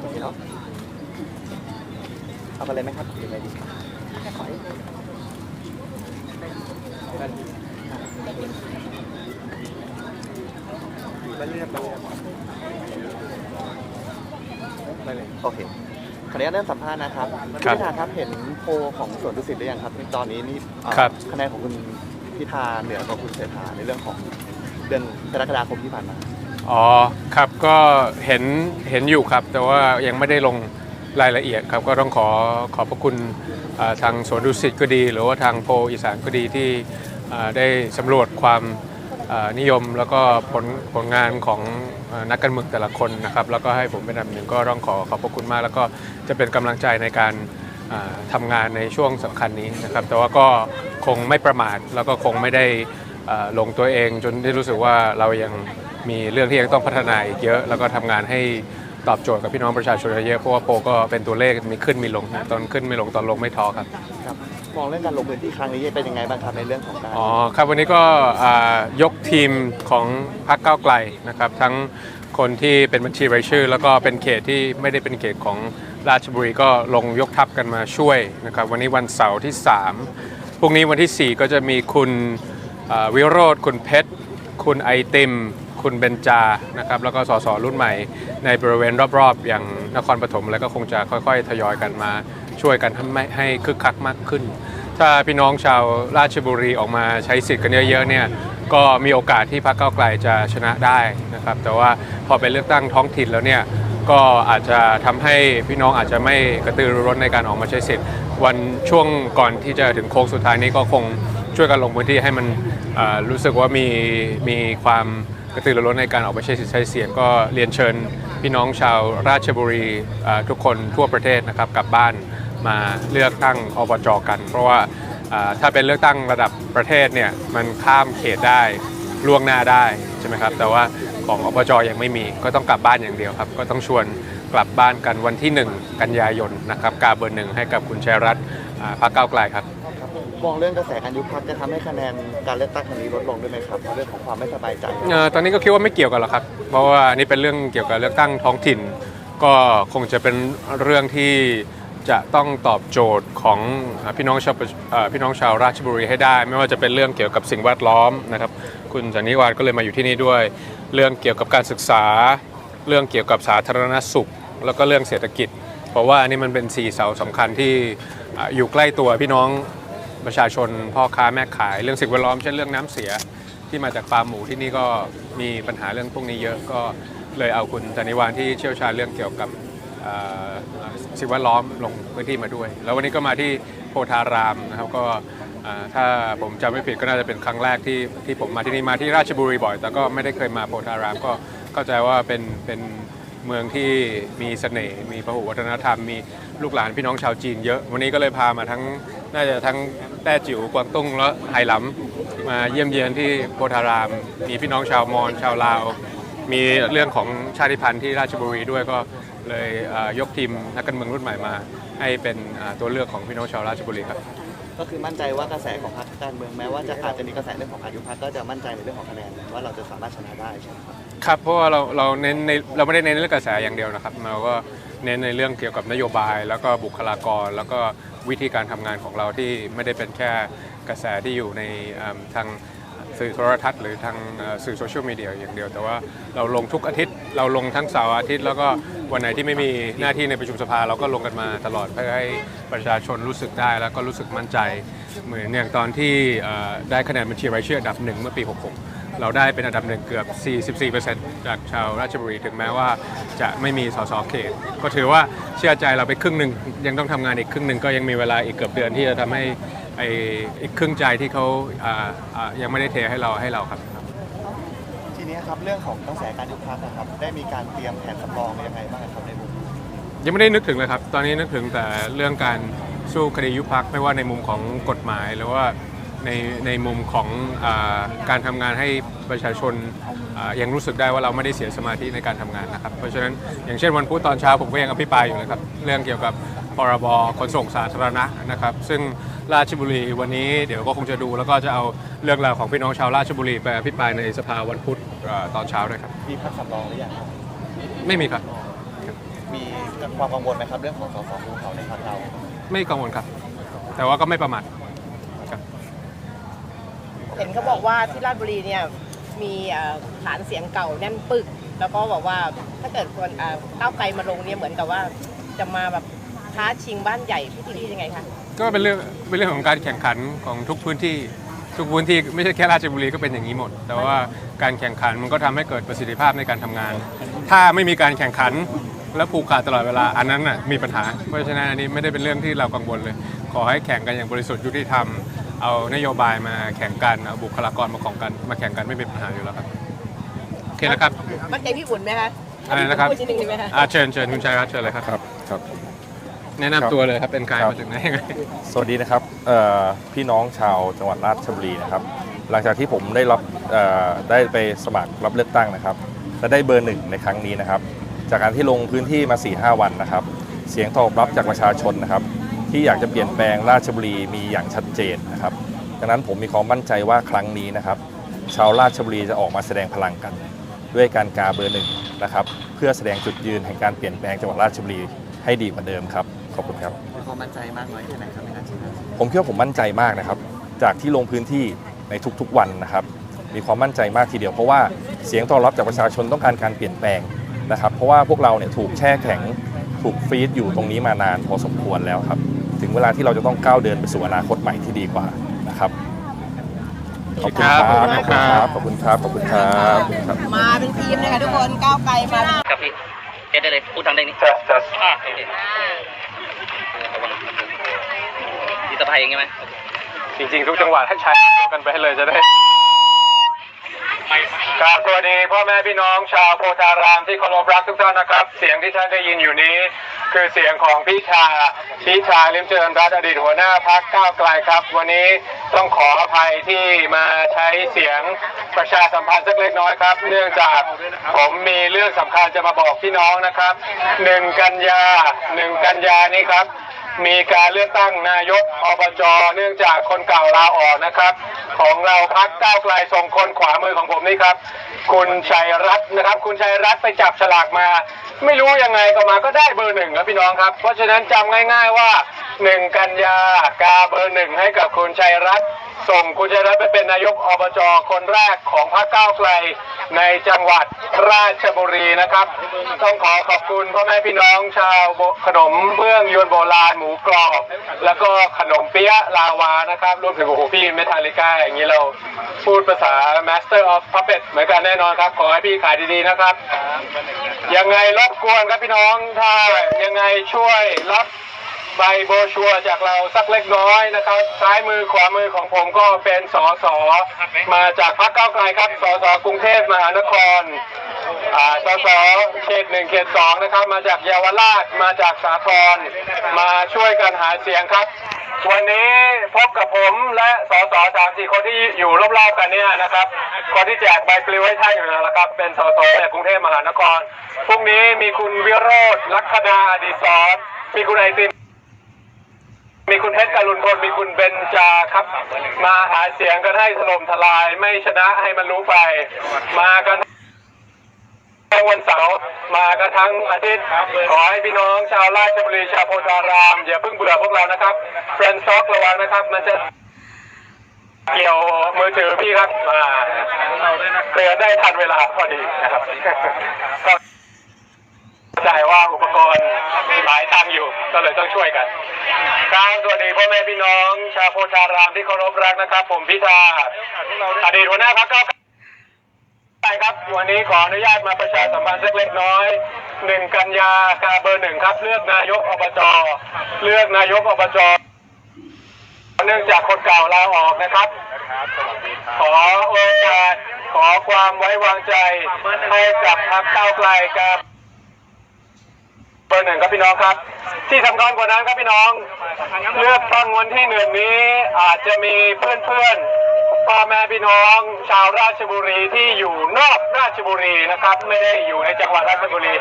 โอเคเนาะเอาไปเลยไหมครับหรือไงดีแค่ขอให้ไปเรียบไปเลยไปเลยโอเคขออนุญาตเริ่มสัมภาษณ์นะครับครับณพิธาครับเห็นโพลของสวนดุสิตหรือยังครับตอนนี้นี่เอ่อครับ คะแนนของคุณพิธาเหนือกว่าคุณเศรษฐาในเรื่องของเดือนกรกฎาคมที่ผ่านมา อ๋อครับก็เห็นเห็นอยู่ครับ แต่ว่ายังไม่ได้ลงรายละเอียดครับ ก็ต้องขอขอบพระคุณทางสวนดุสิตก็ดี หรือว่าทางโพอีสานก็ดีที่ได้สำรวจความนิยมแล้วก็ผลผลงานของนักการเมืองแต่ละคนนะครับ แล้วก็ให้ผมเป็นอันดับหนึ่งก็ต้องขอขอบพระคุณมาก แล้วก็จะเป็นกำลังใจในการอ่าทำงานในช่วงสำคัญนี้นะครับ แต่ว่าก็คงไม่ประมาทแล้วก็คงไม่ได้ลงตัวเองจนได้รู้สึกว่าเรายัง มีเรื่องที่ยังต้องพัฒนาอีกเยอะ แล้วก็ทำงานให้ตอบโจทย์กับพี่น้องประชาชนเยอะเพราะว่าโปรก็เป็นตัวเลขมีขึ้นมีลงนะตอนขึ้นไม่ลงตอนลงไม่ท้อครับครับมองเรื่องการลงพื้นที่ครั้งนี้เป็นยังไงบ้างครับในเรื่องของการอ๋อครับวันนี้ก็อ่ายกทีมของพรรคก้าวไกลนะครับ ทั้งคนที่เป็นบัญชีรายชื่อ แล้วก็เป็นเขตที่ไม่ได้เป็นเขตของราชบุรีก็ลงยกทัพกันมาช่วยนะครับ วันนี้วันเสาร์ที่ 3พรุ่งนี้วันที่ 4 ก็จะมีคุณอ่าวิโรธคุณเพชร คุณไอติม คุณเบนจานะครับแล้วก็สสรุ่นใหม่ในบริเวณรอบๆ อย่างนครปฐมแล้วก็คงจะค่อยๆ ทยอยกันมาช่วยกันทำให้ให้คึกคักมากขึ้น ถ้าพี่น้องชาวราชบุรีออกมาใช้สิทธิ์กันเยอะๆเนี่ยก็มีโอกาสที่พรรคก้าไกลจะชนะได้นะครับแต่ว่าพอเป็นเลือกตั้งท้องถิ่นแล้วเนี่ยก็อาจจะทำให้พี่น้องอาจจะไม่กระตือรือร้นในการออกมาใช้สิทธิ์ วันช่วงก่อนที่จะถึงโค้งสุดท้ายนี้ก็คงช่วยกันลงพื้นที่ให้มันรู้สึกว่ามีมีความ กระตือรือร้นในการออกมาใช้สิทธิ์ใช้เสียงก็เรียนเชิญพี่น้องชาวราชบุรีทุกคนทั่วประเทศนะครับกลับบ้านมาเลือกตั้งอบจกัน เพราะว่าถ้าเป็นเลือกตั้งระดับประเทศเนี่ยมันข้ามเขตได้ล่วงหน้าได้ใช่ไหมครับแต่ว่าของอบจยังไม่มีก็ต้องกลับบ้านอย่างเดียวครับ ก็ต้องชวนกลับบ้านกันวันที่ 1 กันยายนนะครับกาเบอร์หนึ่งให้กับคุณชัยรัตน์อ่าพรรคก้าวไกลครับ มองเรื่องกระแสการยุบพรรคจะทำให้คะแนนการเลือกตั้งครั้งนี้ลดลงด้วยไหมครับเรื่องของความไม่สบายใจ เอ่อตอนนี้ก็คิดว่าไม่เกี่ยวกันหรอกครับ เพราะว่านี่เป็นเรื่องเกี่ยวกับเลือกตั้งท้องถิ่น ก็คงจะเป็นเรื่องที่จะต้องตอบโจทย์ของอ่าพี่น้องชาวประเอ่อพี่น้องชาวราชบุรีให้ได้ ไม่ว่าจะเป็นเรื่องเกี่ยวกับสิ่งแวดล้อมนะครับ คุณสันนิวาสก็เลยมาอยู่ที่นี่ด้วย เรื่องเกี่ยวกับการศึกษา เรื่องเกี่ยวกับสาธารณสุข แล้วก็เรื่องเศรษฐกิจ เพราะว่าอันนี้มันเป็นสี่เสาสำคัญที่อ่าอยู่ใกล้ตัวพี่น้อง ประชาชนพ่อค้าแม่ขายเรื่องสิ่งแวดล้อมเช่นเรื่องน้ำเสียที่มาจากฟาร์มหมูที่นี่ก็มีปัญหาเรื่องพวกนี้เยอะก็เลยเอาคุณธนิวานที่เชี่ยวชาญเรื่องเกี่ยวกับสิ่งแวดล้อมลงพื้นที่มาด้วย แล้ววันนี้ก็มาที่โพธารามนะครับก็ถ้าผมจำไม่ผิดก็น่าจะเป็นครั้งแรกที่ที่ผมมาที่นี่มาที่ราชบุรีบ่อย แต่ก็ไม่ได้เคยมาโพธารามก็เข้าใจว่าเป็นเป็นเมืองที่มีเสน่ห์มีพหุวัฒนธรรม มีลูกหลานพี่น้องชาวจีนเยอะ วันนี้ก็เลยพามาทั้ง น่าจะทั้งแต้จิ๋วกวางตุ้งและไหหลำมาเยี่ยมเยียนที่โพธาราม มีพี่น้องชาวมอญชาวลาว มีเรื่องของชาติพันธุ์ที่ราชบุรีด้วยก็เลยยกทีมนักการเมืองรุ่นใหม่มา ให้เป็นตัวเลือกของพี่น้องชาวราชบุรีครับ ก็คือมั่นใจว่ากระแสของพรรคการเมืองแม้ว่าจะอาจจะมีกระแสเรื่องของการยุบพรรคก็จะมั่นใจในเรื่องของคะแนนว่าเราจะสามารถชนะได้ใช่ไหมครับครับเพราะว่าเราเราเน้นในเราไม่ได้เน้นเรื่องกระแสอย่างเดียวนะครับเราก็ เน้นในเรื่องเกี่ยวกับนโยบาย แล้วก็บุคลากร แล้วก็วิธีการทำงานของเราที่ไม่ได้เป็นแค่กระแสที่อยู่ในอ่าทางสื่อโทรทัศน์หรือทางเอ่อสื่อโซเชียลมีเดียอย่างเดียว แต่ว่าเราลงทุกอาทิตย์เราลงทั้งเสาร์อาทิตย์ แล้วก็วันไหนที่ไม่มีหน้าที่ในประชุมสภาเราก็ลงกันมาตลอดเพื่อให้ประชาชนรู้สึกได้แล้วก็รู้สึกมั่นใจ เหมือนอย่างตอนที่เอ่อได้คะแนนบัญชีรายชื่ออันดับหนึ่งเมื่อปี 66 เราได้เป็นอันดับหนึ่งเกือบ 44%จากชาวราชบุรี ถึงแม้ว่าจะไม่มีสสเขต ก็ถือว่าเชื่อใจเราไปครึ่งหนึ่งยังต้องทำงานอีกครึ่งหนึ่งก็ยังมีเวลาอีกเกือบเดือนที่จะทำให้ไอ้อีกครึ่งใจที่เขาอ่าอ่ายังไม่ได้เทให้เราให้เราครับ ทีนี้ครับเรื่องของกระแสการยุบพรรคนะครับได้มีการเตรียมแผนสำรองไว้ยังไงบ้างครับในมุมยังไม่ได้นึกถึงเลยครับ ตอนนี้นึกถึงแต่เรื่องการสู้คดียุบพักไม่ว่าในมุมของกฎหมายหรือว่า ในในมุมของอาการทำงานให้ประชาชนอ่ายังรู้สึกได้ว่าเราไม่ได้เสียสมาธิในการทำงานนะครับ เพราะฉะนั้นอย่างเช่นวันพุธตอนเช้าผมก็ยังอภิปรายอยู่เลยครับ เรื่องเกี่ยวกับพรบขนส่งสาธารณะนะครับ ซึ่งราชบุรีวันนี้เดี๋ยวก็คงจะดู แล้วก็จะเอาเรื่องราวของพี่น้องชาวราชบุรีไปอภิปรายในสภาวันพุธอ่าตอนเช้าด้วยครับมีพรรคสำรองหรือยังครับไม่มีครับมีความกังวลไหมครับเรื่องของสสภูเขาในพรรคเราไม่กังวลครับ แต่ว่าก็ไม่ประมาท เห็นเขาบอกว่าที่ราชบุรีเนี่ยมีฐานเสียงเก่าแน่นปึก แล้วก็บอกว่าถ้าเกิดคนเอ่อก้าวไกลมาลงเนี่ยเหมือนกับว่าจะมาแบบท้าชิงบ้านใหญ่พี่ทีนี่ยังไงคะก็เป็นเรื่องเป็นเรื่องของการแข่งขันของทุกพื้นที่ทุกพื้นที่ไม่ใช่แค่ราชบุรีก็เป็นอย่างนี้หมด แต่ว่าการแข่งขันมันก็ทำให้เกิดประสิทธิภาพในการทำงาน ถ้าไม่มีการแข่งขันและผูกขาดตลอดเวลาอันนั้นน่ะมีปัญหา เพราะฉะนั้นอันนี้ไม่ได้เป็นเรื่องที่เรากังวลเลย ขอให้แข่งกันอย่างบริสุทธิ์ยุติธรรม เอานโยบายมาแข่งกันเอาบุคลากรมาของกันมาแข่งกันไม่เป็นปัญหาอยู่แล้วครับโอเคนะครับ มั่นใจพี่อุ่นไหมคะอะไรนะครับ พูดนิดนึงได้ไหมคะอาเชิญเชิญคุณชัยรัตน์เชิญเลยครับ ครับครับ แนะนำตัวเลยครับเป็นใครครับ มาจากไหนยังไง สวัสดีนะครับเอ่อพี่น้องชาวจังหวัดราชบุรีนะครับ หลังจากที่ผมได้รับเอ่อได้ไปสมัครรับเลือกตั้งนะครับและได้เบอร์หนึ่งในครั้งนี้นะครับ จากการที่ลงพื้นที่มา4-5วันนะครับ เสียงตอบรับจากประชาชนนะครับ ที่อยากจะเปลี่ยนแปลงราชบุรีมีอย่างชัดเจนนะครับดังนั้นผมมีความมั่นใจว่าครั้งนี้นะครับ ชาวราชบุรีจะออกมาแสดงพลังกัน ด้วยการกาเบอร์หนึ่งนะครับ เพื่อแสดงจุดยืนแห่งการเปลี่ยนแปลงจังหวัดราชบุรีให้ดีกว่าเดิมครับ ขอบคุณครับมีความมั่นใจมากน้อยแค่ไหนครับในการชนะผมคิดว่าผมมั่นใจมากนะครับ จากที่ลงพื้นที่ในทุกๆวันนะครับ มีความมั่นใจมากทีเดียวเพราะว่าเสียงตอบรับจากประชาชนต้องการการเปลี่ยนแปลงนะครับ เพราะว่าพวกเราเนี่ยถูกแช่แข็งถูกฟรีดอยู่ตรงนี้มานานพอสมควรแล้วครับ ถึงเวลาที่เราจะต้องก้าวเดินไปสู่อนาคตใหม่ที่ดีกว่านะครับขอบคุณครับขอบคุณครับขอบคุณครับขอบคุณครับครับมาเป็นทีมเลยค่ะทุกคนก้าวไกลมาครับพี่เทสได้เลยพูดทางได้นี่จะจะอ่าโอเคระวังมีสะพายอย่างงี้ไหมจริงๆ ทุกจังหวัดให้ใช้เดียวกันไปให้เลยจะได้กราบสวัสดีพ่อแม่พี่น้องชาวโพธารามที่เคารพรักทุกท่านนะครับ เสียงที่ท่านได้ยินอยู่นี้ คือเสียงของพี่ชาพี่ชาลิมเจริญรัตอดีตหัวหน้าพักก้าวไกลครับ วันนี้ต้องขออภัยที่มาใช้เสียงประชาสัมพันธ์สักเล็กน้อยครับ เนื่องจากผมมีเรื่องสำคัญจะมาบอกพี่น้องนะครับหนึ่งกันยาหนึ่งกันยานี้ครับ มีการเลือกตั้งนายกอบจเนื่องจากคนเก่าลาออกนะครับ ของเราพักก้าวไกลส่งคนขวามือของผมนี่ครับ คุณชัยรัตน์นะครับ คุณชัยรัตน์ไปจับฉลากมา ไม่รู้ยังไงก็มาก็ได้เบอร์หนึ่งครับพี่น้องครับ เพราะฉะนั้นจำง่าย ๆว่าหนึ่งกันยากาเบอร์หนึ่งให้กับคุณชัยรัตน์ ส่งคุณชัยรัตน์ไปเป็นนายกอบจคนแรกของพรรคก้าวไกลในจังหวัดราชบุรีนะครับ ต้องขอขอบคุณพ่อแม่พี่น้องชาวขนมเบื้องยวนโบราณหมูกรอบ แล้วก็ขนมเปี๊ยะลาวานะครับรวมถึงโอ้โหพี่เมทัลลิก้าอย่างนี้เราพูดภาษา Master of Puppet เหมือนกันแน่นอนครับ ขอให้พี่ขายดีๆนะครับ ยังไงรบกวนครับพี่น้องถ้ายังไงช่วยรับ ใบโบชัวจากเราสักเล็กน้อยนะครับ ซ้ายมือขวามือของผมก็เป็นสอสอมาจากพรรคก้าวไกลครับสอสอกรุงเทพมหานครอ่าสอสอเขตหนึ่งเขตสองนะครับ มาจากเยาวราชมาจากสาทรมาช่วยกันหาเสียงครับ วันนี้พบกับผมและสสสามสี่คนที่อยู่รอบๆกันเนี่ยนะครับ คนที่แจกใบปลิวให้ท่านอยู่นะครับ เป็นสสจากกรุงเทพมหานครพรุ่งนี้มีคุณวิโรธลัคนาอดีศรมีคุณไอติม มีคุณเพชรการุณพลมีคุณเบนจาครับ มาหาเสียงกันให้ถล่มทลายไม่ชนะให้มันรู้ไป มากันทั้งวันเสาร์มากันทั้งอาทิตย์ ขอให้พี่น้องชาวราชบุรีชาวโพธาราม อย่าเพิ่งเบื่อพวกเรานะครับเฟรนด์ซ็อกระวังนะครับ มันจะเกี่ยวมือถือพี่ครับอ่าเตือนได้ทันเวลาพอดีนะครับก็ใจว่าอุปกรณ์หลายตังค์อยู่ก็เลยต้องช่วยกัน ครับ สวัสดีพ่อแม่พี่น้อง ชาวโพธารามที่เคารพรักนะครับ ผมพิธาอดีตหัวหน้าพรรคก้าวไกลครับวันนี้ขออนุญาตมาประชาสัมพันธ์สักเล็กน้อยหนึ่งกันยากาเบอร์หนึ่งครับ เลือกนายกอบจเลือกนายกอบจเนื่องจากคนเก่าลาออกนะครับ ขอโอกาสขอความไว้วางใจให้กับพรรคก้าวไกลกับ บอร์หนึ่งครับพี่น้องครับ ที่สำคัญกว่านั้นครับพี่น้อง เลือกตั้งวันที่หนึ่งนี้อาจจะมีเพื่อนๆพ่อแม่พี่น้อง ชาวราชบุรีที่อยู่นอกราชบุรีนะครับ ไม่ได้อยู่ในจังหวัดราชบุรี